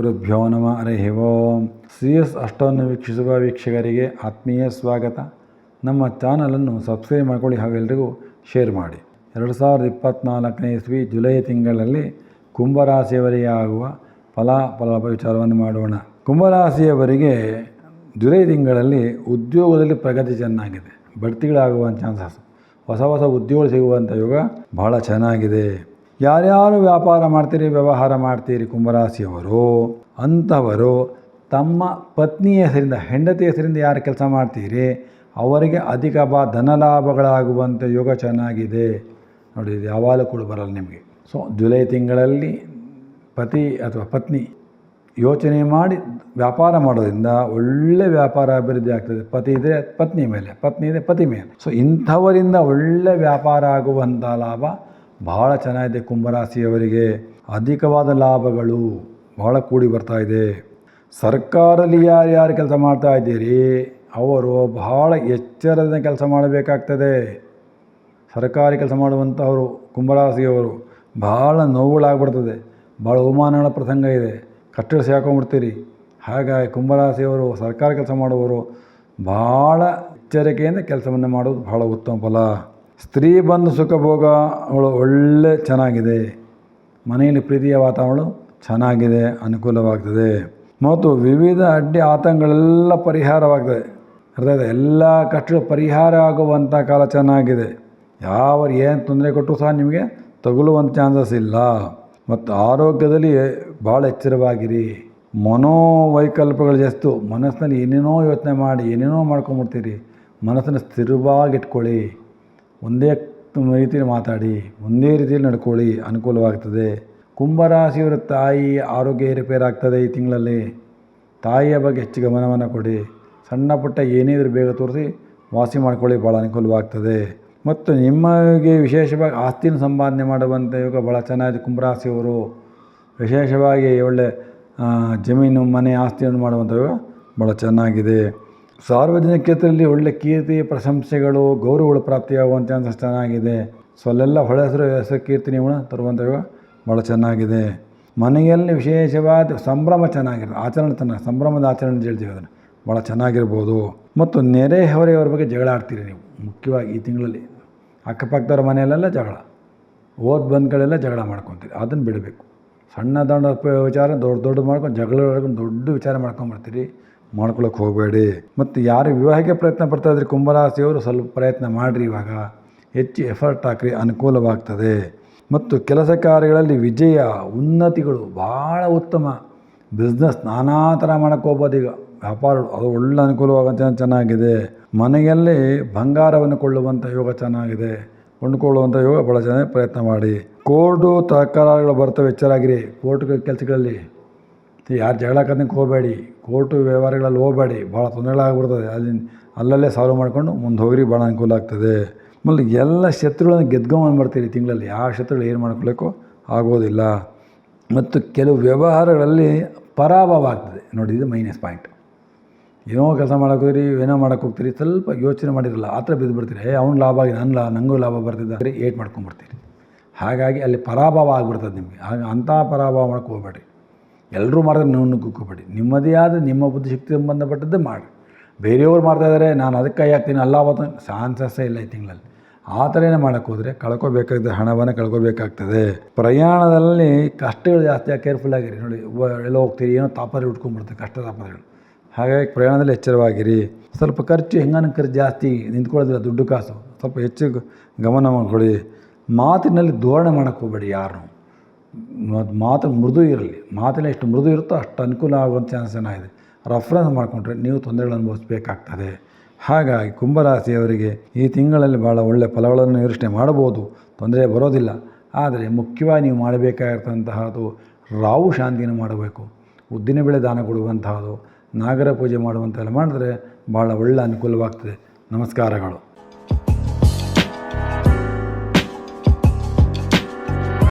ಶ್ರೀಗುರುಭ್ಯೋ ನಮ, ಹರಿ ಓಂ. C S ಅಷ್ಟವನ್ನು ವೀಕ್ಷಿಸುವ ವೀಕ್ಷಕರಿಗೆ ಆತ್ಮೀಯ ಸ್ವಾಗತ. ನಮ್ಮ ಚಾನಲನ್ನು ಸಬ್ಸ್ಕ್ರೈಬ್ ಮಾಡಿಕೊಳ್ಳಿ ಹಾಗೂ ಎಲ್ರಿಗೂ ಶೇರ್ ಮಾಡಿ. ಎರಡು ಸಾವಿರದ ಇಪ್ಪತ್ತ್ನಾಲ್ಕನೇ ಇಸ್ವಿ ಜುಲೈ ತಿಂಗಳಲ್ಲಿ ಕುಂಭರಾಶಿಯವರಿಗೆ ಆಗುವ ಫಲಾಫಲ ವಿಚಾರವನ್ನು ಮಾಡೋಣ. ಕುಂಭರಾಶಿಯವರಿಗೆ ಜುಲೈ ತಿಂಗಳಲ್ಲಿ ಉದ್ಯೋಗದಲ್ಲಿ ಪ್ರಗತಿ ಚೆನ್ನಾಗಿದೆ. ಬಡ್ತಿಗಳಾಗುವ ಚಾನ್ಸಸ್. ಹೊಸ ಹೊಸ ಉದ್ಯೋಗ ಸಿಗುವಂಥ ಯೋಗ ಬಹಳ ಚೆನ್ನಾಗಿದೆ. ಯಾರ್ಯಾರು ವ್ಯಾಪಾರ ಮಾಡ್ತೀರಿ, ವ್ಯವಹಾರ ಮಾಡ್ತೀರಿ ಕುಂಭರಾಶಿಯವರು, ಅಂಥವರು ತಮ್ಮ ಪತ್ನಿ ಹೆಸರಿಂದ, ಹೆಂಡತಿ ಹೆಸರಿಂದ ಯಾರು ಕೆಲಸ ಮಾಡ್ತೀರಿ, ಅವರಿಗೆ ಅಧಿಕ ಬಾ ಧನಲಾಭಗಳಾಗುವಂಥ ಯೋಗ ಚೆನ್ನಾಗಿದೆ. ನೋಡಿ, ಇದು ಯಾವಾಗಲೂ ಕೂಡ ಬರಲ್ಲ ನಿಮಗೆ. ಸೊ ಜುಲೈ ತಿಂಗಳಲ್ಲಿ ಪತಿ ಅಥವಾ ಪತ್ನಿ ಯೋಚನೆ ಮಾಡಿ ವ್ಯಾಪಾರ ಮಾಡೋದ್ರಿಂದ ಒಳ್ಳೆ ವ್ಯಾಪಾರ ಅಭಿವೃದ್ಧಿ ಆಗ್ತದೆ. ಪತಿ ಇದ್ದರೆ ಪತ್ನಿ ಮೇಲೆ, ಪತ್ನಿ ಇದೆ ಪತಿ ಮೇಲೆ. ಸೊ ಇಂಥವರಿಂದ ಒಳ್ಳೆ ವ್ಯಾಪಾರ ಆಗುವಂಥ ಲಾಭ ಬಹಳ ಚೆನ್ನಾಗಿದೆ ಕುಂಭರಾಶಿಯವರಿಗೆ. ಅಧಿಕವಾದ ಲಾಭಗಳು ಬಹಳ ಕೂಡಿ ಬರ್ತಾ ಇದೆ. ಸರ್ಕಾರದಲ್ಲಿ ಯಾರ್ಯಾರು ಕೆಲಸ ಮಾಡ್ತಾ ಇದ್ದೀರಿ? ಅವರು ಬಹಳ ಎಚ್ಚರದ ಕೆಲಸ ಮಾಡಬೇಕಾಗ್ತದೆ. ಸರ್ಕಾರಿ ಕೆಲಸ ಮಾಡುವಂಥವರು ಕುಂಭರಾಶಿಯವರು ಭಾಳ ನೋವುಗಳಾಗ್ಬಿಡ್ತದೆ. ಭಾಳ ಅವಮಾನಗಳ ಪ್ರಸಂಗ ಇದೆ. ಕಟ್ಟಡ ಹಾಕೊಂಡ್ಬಿಡ್ತೀರಿ. ಹಾಗಾಗಿ ಕುಂಭರಾಶಿಯವರು, ಸರ್ಕಾರಿ ಕೆಲಸ ಮಾಡುವವರು ಭಾಳ ಎಚ್ಚರಿಕೆಯಿಂದ ಕೆಲಸವನ್ನು ಮಾಡೋದು ಬಹಳ ಉತ್ತಮ ಫಲ. ಸ್ತ್ರೀ ಬಂದು ಸುಖ ಭೋಗ ಅವಳು ಒಳ್ಳೆ ಚೆನ್ನಾಗಿದೆ. ಮನೆಯಲ್ಲಿ ಪ್ರೀತಿಯ ವಾತಾವರಣ ಚೆನ್ನಾಗಿದೆ, ಅನುಕೂಲವಾಗ್ತದೆ. ಮತ್ತು ವಿವಿಧ ಅಡ್ಡಿ ಆತಂಕಗಳೆಲ್ಲ ಪರಿಹಾರವಾಗ್ತದೆ. ಅರ್ಥ ಆಯ್ತಾ? ಎಲ್ಲ ಕಷ್ಟಗಳು ಪರಿಹಾರ ಆಗುವಂಥ ಕಾಲ ಚೆನ್ನಾಗಿದೆ. ಯಾವ ಏನು ತೊಂದರೆ ಕೊಟ್ಟರು ಸಹ ನಿಮಗೆ ತಗುಲುವಂಥ ಚಾನ್ಸಸ್ ಇಲ್ಲ. ಮತ್ತು ಆರೋಗ್ಯದಲ್ಲಿ ಭಾಳ ಎಚ್ಚರವಾಗಿರಿ. ಮನೋವೈಕಲ್ಪಗಳು ಜಾಸ್ತಿ. ಮನಸ್ಸಿನಲ್ಲಿ ಏನೇನೋ ಯೋಚನೆ ಮಾಡಿ, ಏನೇನೋ ಮಾಡ್ಕೊಂಬಿಡ್ತೀರಿ. ಮನಸ್ಸನ್ನು ಸ್ಥಿರವಾಗಿ ಇಟ್ಕೊಳ್ಳಿ ಒಂದೇ ರೀತಿಯಲ್ಲಿ ಮಾತಾಡಿ, ಒಂದೇ ರೀತಿಯಲ್ಲಿ ನಡ್ಕೊಳ್ಳಿ, ಅನುಕೂಲವಾಗ್ತದೆ. ಕುಂಭರಾಶಿಯವರ ತಾಯಿ ಆರೋಗ್ಯ ಏರುಪೇರಾಗ್ತದೆ ಈ ತಿಂಗಳಲ್ಲಿ. ತಾಯಿಯ ಬಗ್ಗೆ ಹೆಚ್ಚು ಗಮನವನ್ನು ಕೊಡಿ. ಸಣ್ಣ ಪುಟ್ಟ ಏನೇ ಇದ್ರೂ ಬೇಗ ತೋರಿಸಿ ವಾಸಿ ಮಾಡ್ಕೊಳ್ಳಿ ಭಾಳ ಅನುಕೂಲವಾಗ್ತದೆ. ಮತ್ತು ನಿಮಗೆ ವಿಶೇಷವಾಗಿ ಆಸ್ತಿನ ಸಂಪಾದನೆ ಮಾಡುವಂಥ ಯೋಗ ಭಾಳ ಚೆನ್ನಾಗಿದೆ ಕುಂಭರಾಶಿಯವರು ವಿಶೇಷವಾಗಿ ಒಳ್ಳೆ ಜಮೀನು, ಮನೆ ಆಸ್ತಿಯನ್ನು ಮಾಡುವಂಥ ಯೋಗ ಭಾಳ ಚೆನ್ನಾಗಿದೆ. ಸಾರ್ವಜನಿಕ ಕ್ಷೇತ್ರದಲ್ಲಿ ಒಳ್ಳೆ ಕೀರ್ತಿ, ಪ್ರಶಂಸೆಗಳು, ಗೌರವಗಳು ಪ್ರಾಪ್ತಿಯಾಗುವಂಥ ಸ್ಥಾನ ಆಗಿದೆ ಸೊ ಅಲ್ಲೆಲ್ಲ ಹೊಳೆ ಹೆಸರು ಹೆಸರು ಕೀರ್ತಿ ನೀವು ತರುವಂಥ ಭಾಳ ಚೆನ್ನಾಗಿದೆ. ಮನೆಯಲ್ಲಿ ವಿಶೇಷವಾದ ಸಂಭ್ರಮ ಚೆನ್ನಾಗಿರೋದು ಆಚರಣೆ ಚೆನ್ನಾಗಿ ಸಂಭ್ರಮದ ಆಚರಣೆ ಅಂತ ಹೇಳ್ತೀವಿ ಅದನ್ನು. ಭಾಳ ಚೆನ್ನಾಗಿರ್ಬೋದು. ಮತ್ತು ನೆರೆಹೊರೆಯವರ ಬಗ್ಗೆ ಜಗಳ ಆಡ್ತೀರಿ ನೀವು. ಮುಖ್ಯವಾಗಿ ಈ ತಿಂಗಳಲ್ಲಿ ಅಕ್ಕಪಕ್ಕದವ್ರ ಮನೆಯಲ್ಲೆಲ್ಲ ಜಗಳ. ಓದ್ ಬಂದ ಕಡೆಲ್ಲ ಜಗಳ ಮಾಡ್ಕೊತೀರಿ. ಅದನ್ನು ಬಿಡಬೇಕು. ಸಣ್ಣ ದೊಡ್ಡ ವಿಚಾರ ದೊಡ್ಡ ದೊಡ್ಡ ಮಾಡ್ಕೊಂಡು ಜಗಳ ದೊಡ್ಡ ವಿಚಾರ ಮಾಡ್ಕೊಂಬರ್ತೀರಿ. ಮಾಡ್ಕೊಳಕ್ಕೆ ಹೋಗಬೇಡಿ. ಮತ್ತು ಯಾರು ವಿವಾಹಕ್ಕೆ ಪ್ರಯತ್ನ ಪಡ್ತಾ ಇದ್ರಿ ಕುಂಭರಾಶಿಯವರು ಸ್ವಲ್ಪ ಪ್ರಯತ್ನ ಮಾಡಿರಿ ಇವಾಗ. ಹೆಚ್ಚು ಎಫರ್ಟ್ ಹಾಕ್ರಿ, ಅನುಕೂಲವಾಗ್ತದೆ. ಮತ್ತು ಕೆಲಸ ಕಾರ್ಯಗಳಲ್ಲಿ ವಿಜಯ, ಉನ್ನತಿಗಳು ಭಾಳ ಉತ್ತಮ. ಬಿಸ್ನೆಸ್ ನಾನಾ ಥರ ಮಾಡೋಕ್ಕೆ ಹೋಗ್ಬೋದು ಈಗ. ವ್ಯಾಪಾರಗಳು, ಅದು ಒಳ್ಳೆ ಅನುಕೂಲವಾಗುತ್ತೆ ಚೆನ್ನಾಗಿದೆ. ಮನೆಯಲ್ಲಿ ಬಂಗಾರವನ್ನು ಕೊಳ್ಳುವಂಥ ಯೋಗ ಚೆನ್ನಾಗಿದೆ. ಕೊಂಡುಕೊಳ್ಳುವಂಥ ಯೋಗ ಭಾಳ ಚೆನ್ನಾಗಿ ಪ್ರಯತ್ನ ಮಾಡಿ. ಕೋರ್ಟು ತಕರಾರುಗಳು ಬರ್ತವೆ, ಎಚ್ಚರಾಗಿರಿ. ಕೋರ್ಟ್ ಕೆಲಸಗಳಲ್ಲಿ ಯಾರು ಜಗಳ ಕದಕ್ಕೆ ಹೋಗಬೇಡಿ, ಕೋರ್ಟು ವ್ಯವಹಾರಗಳಲ್ಲಿ ಹೋಗಬೇಡಿ, ಭಾಳ ತೊಂದರೆಗಳಾಗ್ಬಿಡ್ತದೆ ಅಲ್ಲಿ ಅಲ್ಲಲ್ಲೇ ಸಾಲ್ವ್ ಮಾಡ್ಕೊಂಡು ಮುಂದೆ ಹೋಗ್ರಿ, ಭಾಳ ಅನುಕೂಲ ಆಗ್ತದೆ. ಆಮೇಲೆ ಎಲ್ಲ ಶತ್ರುಗಳನ್ನು ಮಾಡ್ತೀರಿ ತಿಂಗಳಲ್ಲಿ, ಯಾವ ಶತ್ರುಗಳು ಏನು ಮಾಡ್ಕೊಳ್ಳೋಕ್ಕೋ ಆಗೋದಿಲ್ಲ. ಮತ್ತು ಕೆಲವು ವ್ಯವಹಾರಗಳಲ್ಲಿ ಪರಾಭವ ಆಗ್ತದೆ. ನೋಡಿ, ಇದು ಮೈನಸ್ ಪಾಯಿಂಟ್ ಏನೋ ಕೆಲಸ ಮಾಡೋಕೆ ಹೋಗ್ರಿ ಏನೋ ಮಾಡೋಕೆ ಹೋಗ್ತೀರಿ ಸ್ವಲ್ಪ ಯೋಚನೆ ಮಾಡಿರಲ್ಲ, ಆ ಥರ ಬಿದ್ದು ಬಿಡ್ತೀರಿ ಏ, ಅವ್ನು ಲಾಭ ಆಗಿ ನನ್ನ ಲಾ ನನಗೂ ಲಾಭ ಬರ್ತಿದ್ದ ಏಟ್ ಮಾಡ್ಕೊಂಬಿಡ್ತೀರಿ ಹಾಗಾಗಿ ಅಲ್ಲಿ ಪರಾಭವ ಆಗ್ಬಿಡ್ತದೆ ನಿಮಗೆ. ಹಾಗೆ ಅಂಥ ಪರಾಭವ ಮಾಡಕ್ಕೆ ಹೋಗ್ಬೇಡಿ ಎಲ್ಲರೂ ಮಾಡಿದ್ರೆ ನೀವು ಕುಕ್ಕೋಬೇಡಿ ನಿಮ್ಮದೇ ಆದ ನಿಮ್ಮ ಬುದ್ಧಿಶಕ್ತಿ ಸಂಬಂಧಪಟ್ಟದ್ದು ಮಾಡಿ. ಬೇರೆಯವ್ರು ಮಾಡ್ತಾಯಿದ್ದಾರೆ ನಾನು ಅದಕ್ಕೆ ಕೈ ಹಾಕ್ತೀನಿ, ಅಲ್ಲ ಅವತ್ತು ಸಾನ್ಸಸ್ಸೇ ಇಲ್ಲ ಈ ತಿಂಗಳಲ್ಲಿ. ಆ ಥರನೇ ಮಾಡೋಕ್ಕೆ ಹೋದರೆ ಕಳ್ಕೊಬೇಕಾಗ್ತದೆ, ಹಣವನ್ನು ಕಳ್ಕೊಬೇಕಾಗ್ತದೆ. ಪ್ರಯಾಣದಲ್ಲಿ ಕಷ್ಟಗಳು ಜಾಸ್ತಿ ಕೇರ್ಫುಲ್ ಆಗಿರಿ. ನೋಡಿ ಎಲ್ಲ ಹೋಗ್ತೀರಿ, ಏನೋ ತಾಪರಿ ಉಟ್ಕೊಂಡ್ಬಿಡ್ತಾರೆ ಕಷ್ಟ ತಾಪರಿಗಳು ಹಾಗಾಗಿ ಪ್ರಯಾಣದಲ್ಲಿ ಎಚ್ಚರವಾಗಿರಿ. ಸ್ವಲ್ಪ ಖರ್ಚು ಹೆಂಗನ ಖರ್ಚು ಜಾಸ್ತಿ, ನಿಂತ್ಕೊಳ್ಳೋದಿಲ್ಲ, ದುಡ್ಡು ಕಾಸು. ಸ್ವಲ್ಪ ಹೆಚ್ಚು ಗಮನ ಕೊಡಿ ಮಾತಿನಲ್ಲಿ ಧೋರಣೆ ಮಾಡೋಕ್ಕೆ ಹೋಗಬೇಡಿ ಯಾರು ಮಾತು ಮೃದು ಇರಲಿ, ಮಾತಲ್ಲಿ ಎಷ್ಟು ಮೃದು ಇರುತ್ತೋ ಅಷ್ಟು ಅನುಕೂಲ ಆಗುವಂಥ ಚಾನ್ಸ್ ಏನಾಗಿದೆ ರೆಫರೆನ್ಸ್ ಮಾಡಿಕೊಂಡ್ರೆ ನೀವು ತೊಂದರೆಗಳನ್ನು ಅನುಭವಿಸಬೇಕಾಗ್ತದೆ. ಹಾಗಾಗಿ ಕುಂಭರಾಶಿಯವರಿಗೆ ಈ ತಿಂಗಳಲ್ಲಿ ಭಾಳ ಒಳ್ಳೆಯ ಫಲಗಳನ್ನು ನಿರೀಕ್ಷಣೆ ಮಾಡ್ಬೋದು ತೊಂದರೆ ಬರೋದಿಲ್ಲ. ಆದರೆ ಮುಖ್ಯವಾಗಿ ನೀವು ಮಾಡಬೇಕಾಗಿರ್ತಂತಹದು ರಾವು ಶಾಂತಿಯನ್ನು ಮಾಡಬೇಕು. ಉದ್ದಿನ ಬೆಳೆ ದಾನ ಕೊಡುವಂತಹದ್ದು, ನಾಗರ ಪೂಜೆ ಮಾಡುವಂತೆಲ್ಲ ಮಾಡಿದ್ರೆ ಭಾಳ ಒಳ್ಳೆ ಅನುಕೂಲವಾಗ್ತದೆ. ನಮಸ್ಕಾರಗಳು.